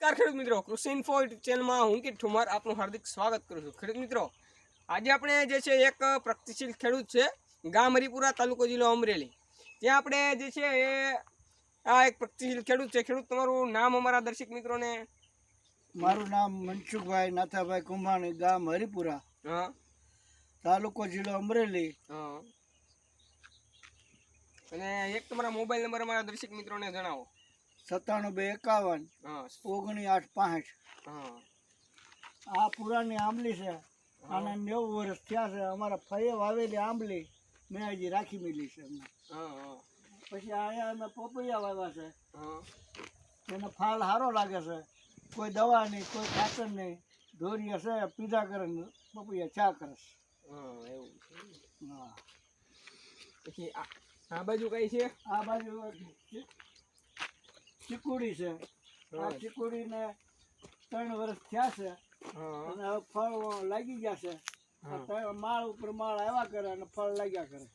નમસ્કાર ખેડૂત મિત્રો કૃષિ ઇન્ફો ચેનલમાં હું કે ઠુમાર આપનું હાર્દિક સ્વાગત કરું છું. ખેડૂત મિત્રો આજે આપણે જે છે એક પ્રગતિશીલ ખેડૂત છે ગામ હરિપુરા તાલુકો જિલ્લો અમરેલી. ત્યાં આપણે જે છે એ આ એક પ્રગતિશીલ ખેડૂત છે. ખેડૂત તમારું નામ અમારા દર્શક મિત્રોને? મારું નામ મનસુખભાઈ નાથાભાઈ કુંભાણી ગામ હરિપુરા હા. તાલુકો જિલ્લો અમરેલી. હા. અને એક તમારા મોબાઈલ નંબર અમારા દર્શક મિત્રોને જણાવો. સત્તાણું બે એકાવન ઓગણી આઠ હા. આ પુરાની આંબલી છે. આને નેવું વર્ષ થયા છે. અમારા ફઈએ વાવેલી આંબલી. મેં હજી રાખી મેલી છે એમને. પછી અહીંયા અમે પોપૈયા વાવ્યા છે. એનો ફાલ સારો લાગે છે. કોઈ દવા નહીં કોઈ ખાતર નહીં. ધોરી હશે પીધા કરે પપૈયા ચા કરે છે. એવું હા. પછી આ આ બાજુ કઈ છે? આ બાજુ ચીકુડી છે. આ ચીકુડીને ત્રણ વર્ષ થયા છે અને હવે ફળ લાગી ગયા છે. માળ ઉપર માળ આવ્યા કરે અને ફળ લાગ્યા કરે.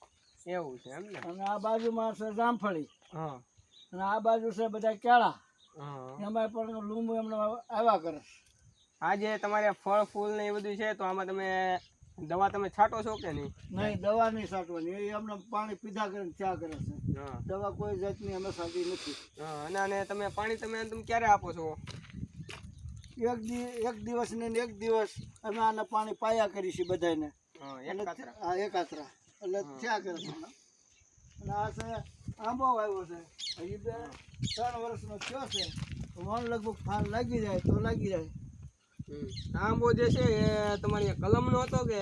એવું છે એમ ને? અને આ બાજુમાં છે જામફળી. અને આ બાજુ છે બધા કેળા. એમાં પણ લીંબુ એમને આવ્યા કરે આ જે તમારે ફળ ફૂલ ને એ બધું છે તો આમાં તમે દવા તમે છાંટો છો કે નહીં? નહીં દવા નહીં છાંટવાની. એ અમને પાણી પીધા કરે ચા કરે છે. દવા કોઈ જાતની અમે સાંધી નથી. અને અને તમે પાણી તમે તમે ક્યારે આપો છો? એક એક દિવસ ને એક દિવસ અમે આને પાણી પાયા કરી છીએ બધાને હા એક એટલે આ એકાત્રા એટલે ચા કરે છે અને આ છે આંબો આવ્યો છે. હજી બે ત્રણ વર્ષનો થયો છે. વણ લગભગ ફાલ લાગી જાય તો લાગી જાય. આંબો જે છે એ તમારી કલમનો હતો કે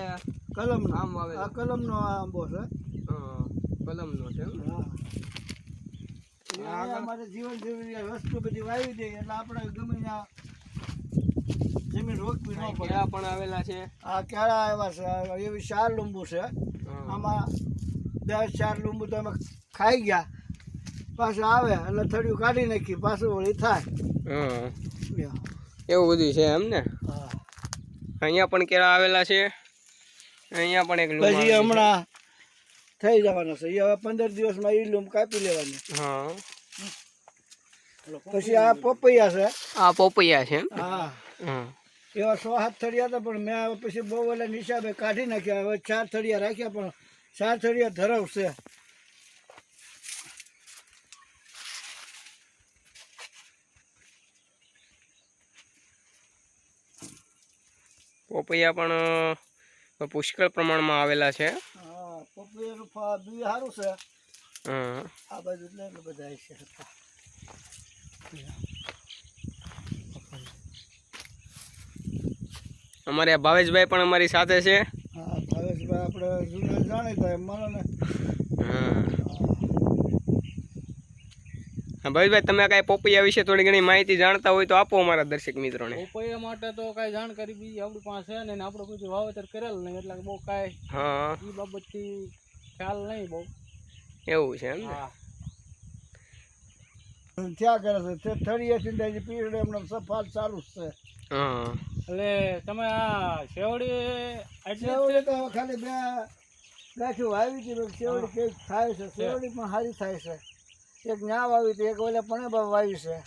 કલમનો. આમ આવે? આ કલમનો આ આંબો છે. હા કલમનો છે અમારે જીવન જરૂરિયાત વસ્તુ બધી વાવી દઈએ એટલે આપણે ગમે ત્યાં જમીન રોકવી ન પડે. કેળા પણ આવેલા છે? આ કેળા આવ્યા છે એવી ચાર લીંબુ છે. આમાં દસ ચાર લીંબુ તો અમે ખાઈ ગયા. પાછું આવે એટલે થડિયું કાઢી નાખી પાછું વળી થાય. એવું બધું છે એમ ને? અહીંયા પણ કેળા આવેલા છે. અહીંયા પણ એક પછી હમણાં થઈ જવાનો છે. એ હવે પંદર દિવસમાં એ લૂમ કાપી લેવાની. હા. પછી આ પોપૈયા છે. આ પોપૈયા છે હા. એવા સો હાથ થળિયા હતા પણ મેં પછી બહુ એટલે નિશાબે કાઢી નાખ્યા. હવે ચાર થળિયા રાખ્યા પણ ચાર થળિયા ધરાવશે. પોપૈયા પણ પુષ્કળ પ્રમાણમાં આવેલા છે. હા પોપૈયાનું બી સારું છે. હા. આ બાજુ એટલે એટલે બધા છે અમારે ભાવેશભાઈ પણ અમારી સાથે છે. હા ભાવેશભાઈ આપણે જૂના જાણીતા મળે ને. હા. હા તમે કાંઈ પોપૈયા વિશે થોડી ઘણી માહિતી જાણતા હોય તો આપો અમારા દર્શક મિત્રોને પોપૈયા માટે તો કાંઈ જાણકારી બીજી આપણી પાસે ને આપણે કોઈ વાવેતર કરેલ નહીં એટલે બહુ કાંઈ હા એ બાબતથી ખ્યાલ નહીં બહુ એવું છે એમ ને ત્યાં કરે છે તે થળિયાથી ને પીરડે એમને સફાલ સારું જ છે હા એટલે તમે આ શેવડી એટલે તો ખાલી બે ગાંઠું વાવી હતી શેવડી સેવડી થાય છે શેવડી પણ સારી થાય છે એક ના વાવી તો એક ઓલે પણ વાવી છે.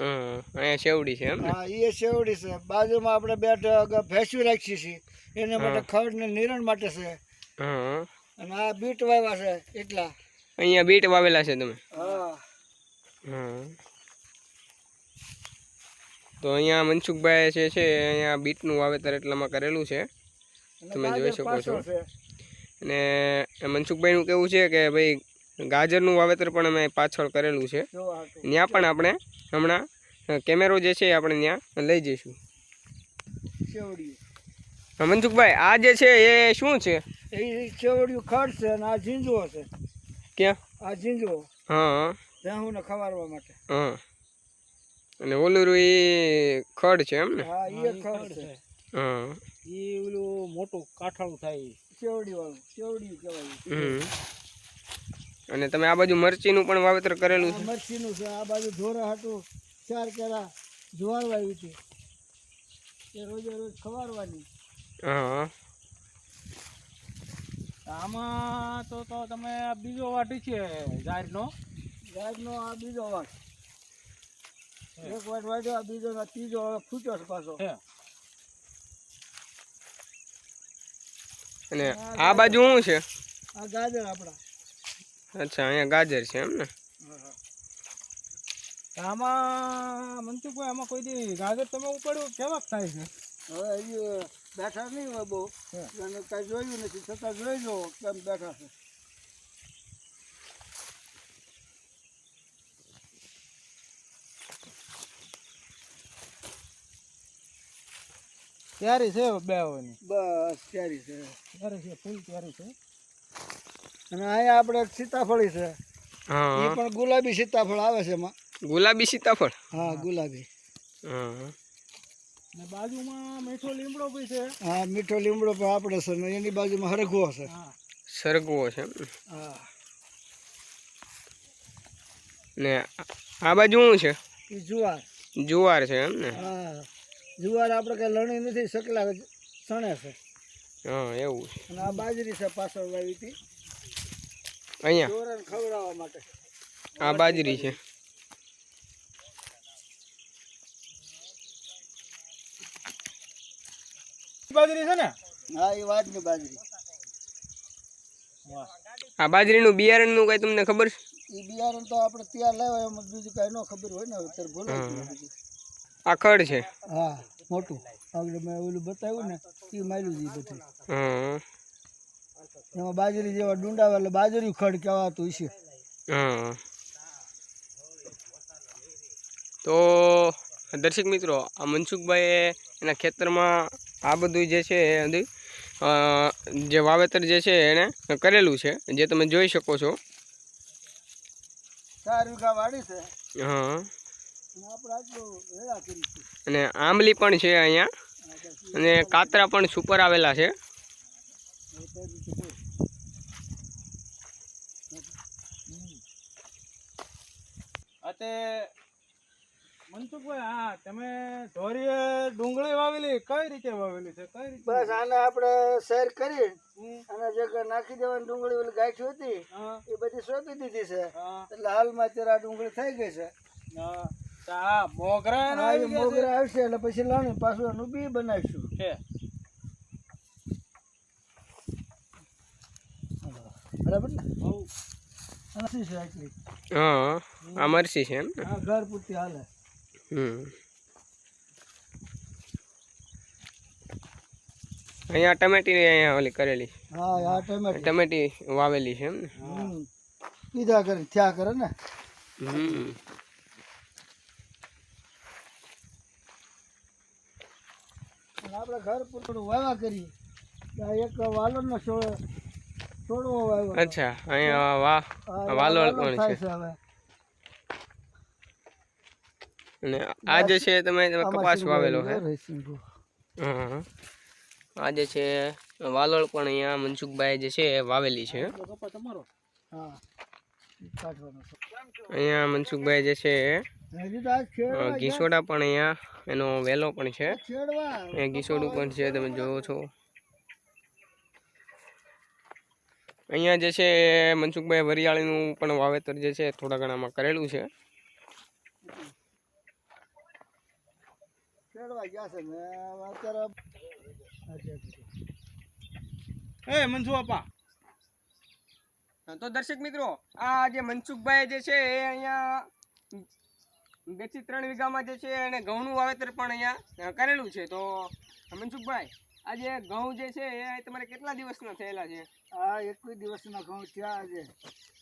અહીંયા શેવડી છે એમ હા એ સેવડી છે. બાજુમાં આપણે બે ભેંસું રાખીએ છીએ એના માટે ખડ ને નિરણ માટે છે. અને આ બીટ વાવ્યા છે એટલા. અહીંયા બીટ વાવેલા છે તમે? હા. હા. તો અહીંયા મનસુખભાઈ જે છે અહીંયા બીટનું વાવેતર એટલામાં કરેલું છે. તમે જોઈ શકો છો. અને મનસુખભાઈનું કેવું છે કે ભાઈ ગાજરનું વાવેતર પણ અમે પાછળ કરેલું છે. ત્યાં પણ આપણે હમણાં કેમેરો જે છે આપણે ત્યાં લઈ જઈશું. મનસુખભાઈ આ જે છે એ શું છે? એ સેવડિયું ખડ છે અને આ ઝીંઝુઓ છે. ક્યાં? આ ઝીંઝુઓ હા ભેહું ખવારવા માટે. હા. અને ઓલું એ ખડ છે એમ ને? હા એ ખડ છે. છે. હા. એ ઓલું મોટું કાઠાળું થાય. ઈ. વાળું સેવડિયું કહેવાય અને તમે આ બાજુ મરચીનું પણ વાવેતર કરેલું છે? મરચીનું છે આ બાજુ ધોરા હતું ચાર કેરા જુવાર વાવી હતી એ રોજે રોજ ખવારવાની હા. આમાં તો તો તમે આ બીજો વાટ છે જાહેરનો. ગાયનો આ બીજો વાટ. એક વાટ વાગ્યો આ બીજો ને ત્રીજો હવે ફૂટ્યો છે પાછો. અને આ બાજુ શું છે? આ ગાજર આપણા અચ્છા અહીંયા ગાજર છે એમ ને? આમાં મનસુખભાઈ આમાં કોઈ દી ગાજર તમે ઉપાડ્યું? કેવાક થાય છે? હવે બેઠા નહીં હોય બહુ. કાંઈ જોયું નથી છતાં જોઈ લો કેમ બેઠા છે. તૈયારી છે બે બસ તૈયારી છે. તૈયારી છે ફૂલ તૈયારી છે. અને અહીંયા આપણે સીતાફળી છે. એ પણ ગુલાબી સીતાફળ આવે છે એમાં. ગુલાબી સીતાફળ? હા ગુલાબી. હા. ને બાજુમાં મીઠો લીમડો બી છે. હા મીઠો લીમડો પણ આપણે છે ને એની બાજુમાં હરગવો છે. સરગવો છે એમ હા. ને આ બાજુ શું છે? જુવાર. જુવાર છે એમ ને? હા. જુવાર આપણે કઈ લણી નથી સકલા સણે છે. હા એવું છે. અને આ બાજરી છે પાછળ વાવી હતી. અહીંયા? ચોરાને ખવડાવવા માટે. આ બાજરી છે. બાજરી છે ને? હા એ વાતની બાજરી. આ બાજરીનું બિયારણનું કઈ તમને ખબર છે? એ બિયારણ તો આપણે ત્યાં લેવાય એમ બીજું કઈ ન ખબર હોય ને અત્યારે ત્યારે ભૂલાઈ આ ખડ છે. હા મોટું. આગળ મેં ઓલું બતાવ્યું ને એ માર્યું છે બધું. એમાં બાજરી જેવા ડુંડા એટલે બાજરી ખડ કહેવાતું છે તો દર્શક મિત્રો આ મનસુખભાઈએ એના ખેતરમાં આ બધું જે છે એ બધું જે વાવેતર જે છે એને કરેલું છે જે તમે જોઈ શકો છો. ચાર વીઘા વાડી છે. હા અને આપણે આટલું હેરા કરી છે અને આંબલી પણ છે અહીંયા. અને કાતરા પણ સુપર આવેલા છે. અતે મનસુખભાઈ હા તમે ધોરીએ ડુંગળી વાવેલી? કઈ રીતે વાવેલી છે? કઈ રીતે? બસ આને આપણે શેર કરી અને જે નાખી દેવાની ડુંગળી ઓલી ગાંઠી હતી હા. એ બધી સોંપી દીધી છે. એટલે હાલમાં અત્યારે આ ડુંગળી થઈ ગઈ છે. હા. મોગરા હા, છે? મોગરા આવશે એટલે પછી લાણી પાછું એનું બી બનાવીશું. છે. બરાબર ને? બહુ. છે આટલી. હા આ મરસી છે એમ ને? ઘર પૂરતી હાલે. હમ. અહીંયા ટમેટી અહીંયા ઓલી કરેલી. હા આ ટમેટી. ટમેટી વાવેલી છે એમ ને? હમ. કીધા કરે થયા કરે ને? હમ. અને આપણે ઘર પૂરતું વાવા કરીએ. એક વાલરનો છોડ છોડવો વાવ્યો. અચ્છા અહીંયા વાહ આ વાલોળ પણ છે? અને આ જે છે તમે કપાસ વાવેલો છે. હા? આ જે છે વાલોળ પણ અહીંયા મનસુખભાઈ જે છે એ વાવેલી છે. અહીંયા મનસુખભાઈ જે છે ઘીસોડા પણ અહીંયા એનો વેલો પણ છે. ગીસોડું પણ છે તમે જોવો છો. અહીંયા જે છે મનસુખભાઈ વરિયાળીનું પણ વાવેતર જે છે થોડા ઘણામાં કરેલું છે. એ મનસુ આપા તો દર્શક મિત્રો આ જે મનસુખભાઈ જે છે એ અહીંયા બેથી ત્રણ વીઘામાં જે છે એને ઘઉંનું વાવેતર પણ અહીંયા કરેલું છે. તો મનસુખભાઈ આજે ઘઉં જે છે એ તમારે કેટલા દિવસના થયેલા છે? આ એકવીસ દિવસના ઘઉં થયા આજે.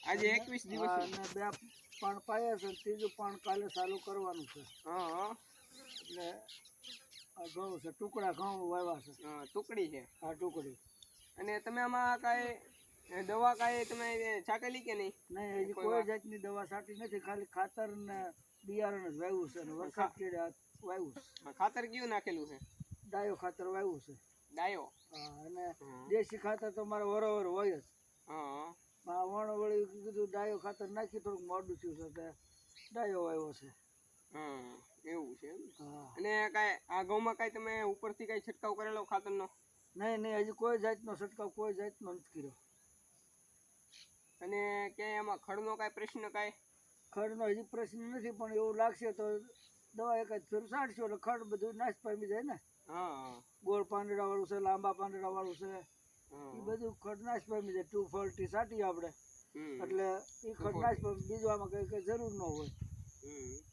આજે એકવીસ દિવસ. બે પણ પાયા છે ત્રીજું પણ કાલે ચાલુ કરવાનું છે. હા એટલે આ ઘઉં છે ટુકડા ઘઉં વાવ્યા છે. હા, ટુકડી છે. હા ટુકડી. અને તમે આમાં કાંઈ દવા કાંઈ તમે છાંટેલી કે નહીં? નહીં કોઈ જાતની દવા છાંટી નથી ખાલી ખાતર ને બિયારણ જ વાવ્યું છે અને વરસાદ આ વાવ્યું છે. ખાતર કયું નાખેલું છે? ડાયો ખાતર વાવ્યું છે. ડાયો? અને દેશી ખાતર તો મારે વરોવર હોય જ. હા. વણ વળી કીધું ડાયો ખાતર નાખી થોડુંક મોડું થયું છે ડાયો વાવ્યો છે. હા એવું છે અને કાંઈ આ ઘઉંમાં કાંઈ તમે ઉપરથી કાંઈ છંટકાવ કરેલો ખાતરનો? નહીં નહીં હજી કોઈ જાતનો છંટકાવ કોઈ જાતનો નથી કર્યો. અને ક્યાંય એમાં ખડનો કાંઈ પ્રશ્ન કાંઈ? ખડનો હજી પ્રશ્ન નથી પણ એવું લાગશે તો દવા એક જ છાંટશો એટલે ખડ બધું નાશ પામી જાય ને. ગોળ પાંદડા વાળું છે લાંબા પાંદડા વાળું છે એ. બધું ખડ નાશ પામી જાય ટુ ફોર્ટી સાટી આપણે. એટલે એ ખડ નાશ પામી બીજું આમાં કઈ કઈ જરૂર ન હોય.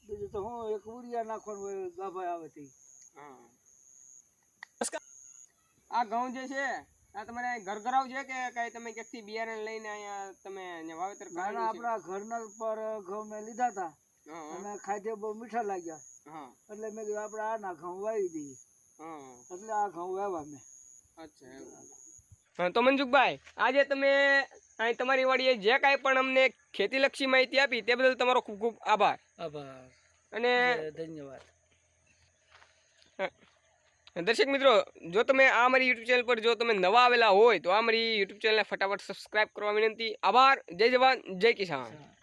બીજું તો હું એક ઉરિયા નાખવાનું હોય ગાભા આવે તે આ ઘઉં જે છે આ તમારે ઘરઘરાવ છે કે કઈ તમે ક્યાંકથી બિયારણ લઈને અહીંયા તમે અહીંયા વાવેતર નાના કરેલું છે? આપણા ઘરના પર ઘઉં મેં લીધા હતા. અને ખાધે બહુ મીઠા લાગ્યા. હા. એટલે મેં કીધું આપણે આના ઘઉં વાવી દઈએ. એટલે આ ઘઉં વાવ્યા મેં. અચ્છા હા તો મનસુખભાઈ આજે તમે અહીં તમારી વાડીએ જે કાંઈ પણ અમને ખેતીલક્ષી માહિતી આપી તે બદલ તમારો ખૂબ ખૂબ આભાર. આભાર. અને ધન્યવાદ. દર્શક મિત્રો, જો તમે આ મારી યુટ્યુબ ચેનલ પર જો તમે નવા આવેલા હોય, તો આ મારી યુટ્યુબ ચેનલને ફટાફટ સબસ્ક્રાઇબ કરવા વિનંતી. આભાર. જય જવાન. જય કિસાન.